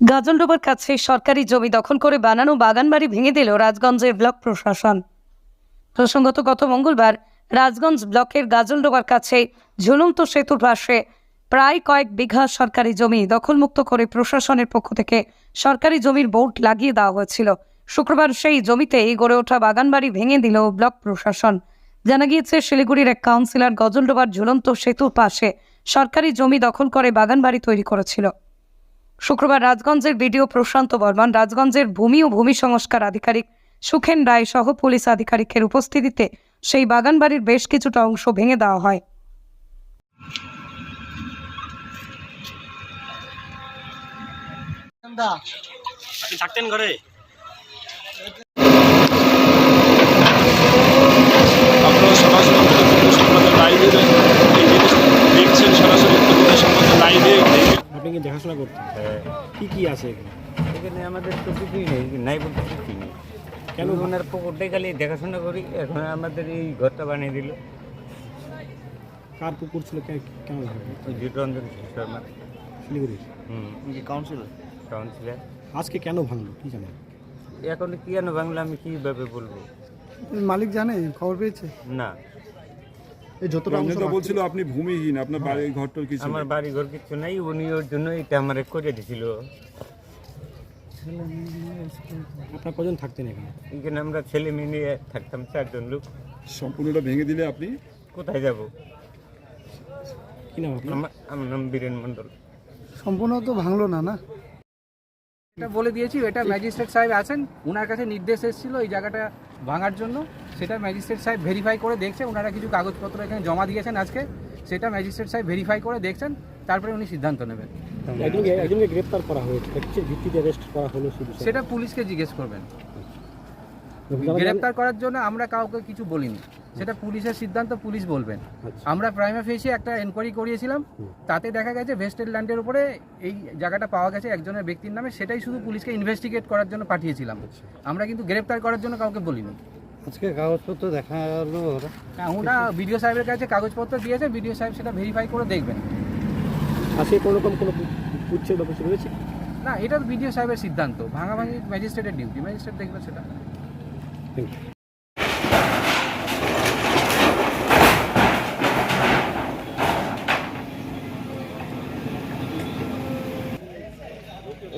গাজলডোবার কাছে সরকারি জমি দখল করে বানানো বাগানবাড়ি ভেঙে দিল রাজগঞ্জের ব্লক প্রশাসন। প্রসঙ্গত, গত মঙ্গলবার রাজগঞ্জ ব্লকের গাজলডোবার কাছে ঝুলন্ত সেতুর পাশে প্রায় কয়েক বিঘা সরকারি জমি দখলমুক্ত করে প্রশাসনের পক্ষ থেকে সরকারি জমির বোর্ড লাগিয়ে দেওয়া হয়েছিল। শুক্রবার সেই জমিতেই গড়ে ওঠা বাগানবাড়ি ভেঙে দিল ব্লক প্রশাসন। জানা গিয়েছে, শিলিগুড়ির এক কাউন্সিলর গজলডোবার ঝুলন্ত সেতুর পাশে সরকারি জমি দখল করে বাগানবাড়ি তৈরি করেছিল। শুক্রবার রাজগঞ্জের বিডিও প্রশান্ত বর্মন, রাজগঞ্জের ভূমি ও ভূমি সংস্কার আধিকারিক সুখেন রায় সহ পুলিশ আধিকারিকের উপস্থিতিতে সেই বাগানবাড়ির বেশ কিছুটা অংশ ভেঙে দেওয়া হয়। থাকতেন ঘরে? দেখাশোনা করতেন কি কি আছে এখানে? এখানে আমাদের তো কিছুই নেই নাই বলতে কিছুই নেই। কেন? ওনার পুকুরটাই খালি দেখাশোনা করি এখন আমাদের এই ঘরটা বানিয়ে দিল। কার পুকুর ছিল? কে- কেমন জিতরঞ্জন শর্মা। শিলিগুড়ি হুম। কাউন্সিলর কাউন্সিলার আজকে কেন ভাঙলো? কি জানেন? এখন কি জানো বাংলা আমি কীভাবে বলব? মালিক জানে খবর পেয়েছে? না। যতটা অংশ রঞ্জিতা বলছিল আপনি ভূমিহীন আপনার বাড়ির ঘরটার কিছু আমার বাড়ি ঘর কিছু নাই উনি ওর জন্য এটা আমার করে দিছিল। আপনার কজন থাকতেন এখানে? এখানে আমরা ছেলে মেয়ে নিয়ে থাকতাম চারজন লোক। সম্পূর্ণটা ভেঙে দিলে আপনি? কোথায় যাব? কি নাম আপনার? আমার আমার নাম বীরেন মণ্ডল। সম্পূর্ণ তো ভাঙলো না না? এটা বলে দিয়েছি এটা ম্যাজিস্ট্রেট সাহেব আছেন ওনার কাছে নির্দেশ এসেছিল এই জায়গাটা ভাঙার জন্য। সেটা ম্যাজিস্ট্রেট সাহেব ভেরিফাই করে দেখছে ওনারা কিছু কাগজপত্র এখানে জমা দিয়েছেন আজকে সেটা ম্যাজিস্ট্রেট সাহেব ভেরিফাই করে দেখছেন তারপরে উনি সিদ্ধান্ত নেবেন। একজনকে গ্রেপ্তার করা হয়েছে ভিত্তিতে অ্যারেস্ট করা হলো শুধু সেটা? পুলিশকে জিজ্ঞেস করবেন। গ্রেপ্তার গ্রেপ্তার করার জন্য আমরা কাউকে কিছু বলিনি। সেটা পুলিশের সিদ্ধান্ত পুলিশ বলবেন। আচ্ছা। আমরা প্রাইমা ফেসে একটা এনকোয়ারি করিয়েছিলাম তাতে দেখা গেছে ভেস্টেড ল্যান্ডের উপরে এই জায়গাটা পাওয়া গেছে একজনের ব্যক্তির নামে সেটাই শুধু পুলিশকে ইনভেস্টিগেট করার জন্য পাঠিয়েছিলাম। আমরা কিন্তু গ্রেপ্তার করার জন্য কাউকে বলিনি। আজকে কাগজপত্র দেখাল ওরা। হ্যাঁ বিডিও সাহেবের কাছে কাগজপত্র দিয়েছে বিডিও সাহেব সেটা ভেরিফাই করে দেখবেন। আজকে কোনো রকম কোনো উচ্ছেদ বা রয়েছে? না এটা বিডিও সাহেবের সিদ্ধান্ত। ভাঙাভাঙি ম্যাজিস্ট্রেটের ডিউটি ম্যাজিস্ট্রেট দেখবে সেটা। Thank you